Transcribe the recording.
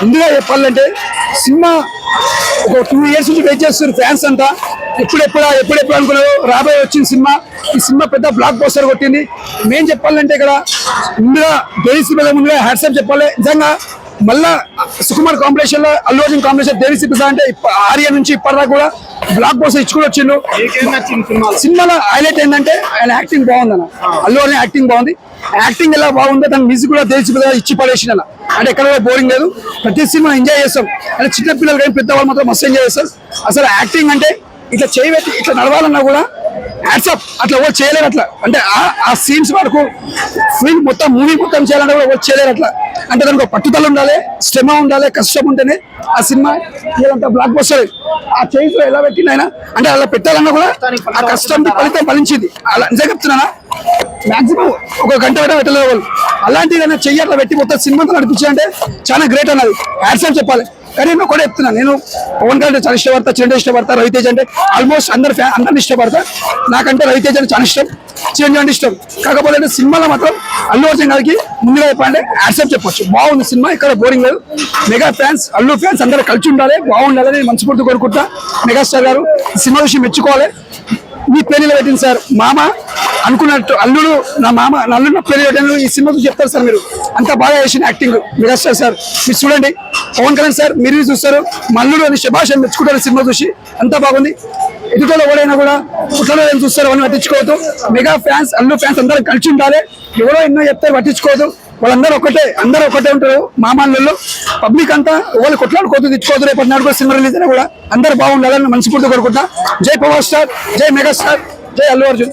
ముందుగా చెప్పాలంటే సినిమా ఒక టూ ఇయర్స్ నుంచి వెయిట్ చేస్తారు ఫ్యాన్స్ అంతా. ఎప్పుడెప్పుడు ఎప్పుడెప్పుడు అనుకున్నారు రాబోయే వచ్చిన సినిమా. ఈ సినిమా పెద్ద బ్లాక్ పోస్టర్ కొట్టింది. మేం చెప్పాలంటే ఇక్కడ ముందుగా దేవిశ్రీ మీద ముందుగా హ్యాట్సాప్ చెప్పాలి. నిజంగా మళ్ళా సుకుమార్ కాంపిటీషన్లో అల్లు అర్జున్ కాంపిటీషన్ దేవిశ్రీ ప్రసాద్ అంటే ఆర్య నుంచి ఇప్పటిదాకా కూడా బ్లాక్ బస్టర్ ఇచ్చుకుని వచ్చిండు. సినిమాలో? హైలైట్ ఏంటంటే ఆయన యాక్టింగ్ బాగుంది అన్న అల్లు అర్జున్ యాక్టింగ్ బాగుంది. యాక్టింగ్ ఎలా బాగుందో దాని మ్యూజిక్ కూడా తెలిసి పెద్దగా ఇచ్చి పడేసిన అంటే ఎక్కడ కూడా బోరింగ్ లేదు. ప్రతి సినిమా ఎంజాయ్ చేస్తాం. అంటే చిన్న పిల్లలు కానీ పెద్దవాళ్ళు మాత్రం మస్తు ఎంజాయ్ చేస్తారు. అసలు యాక్టింగ్ అంటే ఇట్లా చేయబెట్టి ఇట్లా నడవాలన్నా కూడా యాడ్సప్ అట్లా ఎవరు చేయలేరు అట్లా. అంటే ఆ- సీన్స్ వరకు ఫిల్మ్ మొత్తం మూవీ మొత్తం చేయాలంటే కూడా ఎవరు చేయలేరు అట్లా. అంటే దానికి ఒక పట్టుదల ఉండాలి శ్రమ ఉండాలి కష్టం ఉంటేనే ఆ సినిమా ఇదంతా బ్లాక్ బస్టర్ ఆ చేయిలో ఎలా పెట్టింది ఆయన? అంటే అలా పెట్టాలన్నా కూడా ఆ కష్టం ఫలితం ఫలించింది. అలా నిజంగా చెప్తున్నానా? మాక్సిమం ఒక గంట పెట్ట పెట్టలేదు వాళ్ళు. అలాంటిది ఏదైనా చెయ్యి అట్లా పెట్టి మొత్తం సినిమాతో నడిపించాలంటే చాలా గ్రేట్ అన్నది. హ్యాట్సాప్ చెప్పాలి. కానీ నేను కూడా చెప్తున్నా నేను పవన్ కళ్యాణ్ చాలా ఇష్టపడతా చిరంజీవి ఇష్టపడతా రవితేజ్ అంటే ఆల్మోస్ట్ అందరు ఫ్యాన్ అందరిని ఇష్టపడతా. నాకంటే రవితేజ్ అంటే చాలా ఇష్టం. చేంజ్ అంటే ఇష్టం. కాకపోతే సినిమాలో మాత్రం అల్లు అర్జున్ గారికి ముందుగా చెప్పాలంటే యాక్సెప్ట్ చెప్పొచ్చు. బాగుంది సినిమా ఇక్కడ బోరింగ్ లేదు. మెగా ఫ్యాన్స్ అల్లు ఫ్యాన్స్ అందరూ కలిసి ఉండాలి బాగుండాలని నేను మనస్ఫూర్తి కోరుకుంటా మెగాస్టార్ గారు. సినిమా విషయం మెచ్చుకోవాలి. మీ పేర్లు పెట్టింది సార్ మామ అనుకున్నట్టు అల్లుడు నా మామ నా అల్లుడు నా పెట్టాను ఈ సినిమా చూసి చెప్తారు సార్ మీరు. అంత బాగా చేసిన యాక్టింగ్ మెగాస్టార్ సార్. మీరు చూడండి. పవన్ కళ్యాణ్ సార్ మీరు చూస్తారు. మల్లుడు అని శభాష్ అని మెచ్చుకుంటారు సినిమా చూసి. అంత బాగుంది. ఎదుటలో ఎవరైనా కూడా కుట్లలో ఏం చూస్తారు అని పట్టించుకోవద్దు. మెగా ఫ్యాన్స్ అల్లు ఫ్యాన్స్ అందరూ కలిసి ఉండాలి. ఎవరో ఎన్నో చెప్తారు పట్టించుకోవద్దు. వాళ్ళందరూ ఒకటే అందరూ ఒకటే ఉంటారు మామాళ్ళలో పబ్లిక్ అంతా వాళ్ళు కొట్లాడుకోవద్దు తెచ్చుకోవద్దు రేపటి నాడు కూడా సినిమా రిలీజ్ అయినా కూడా అందరూ బాగుండాలని మనస్ఫూర్తి కోరుకుంటా జై పవర్ స్టార్ జై మెగాస్టార్ జై అల్లు అర్జున్.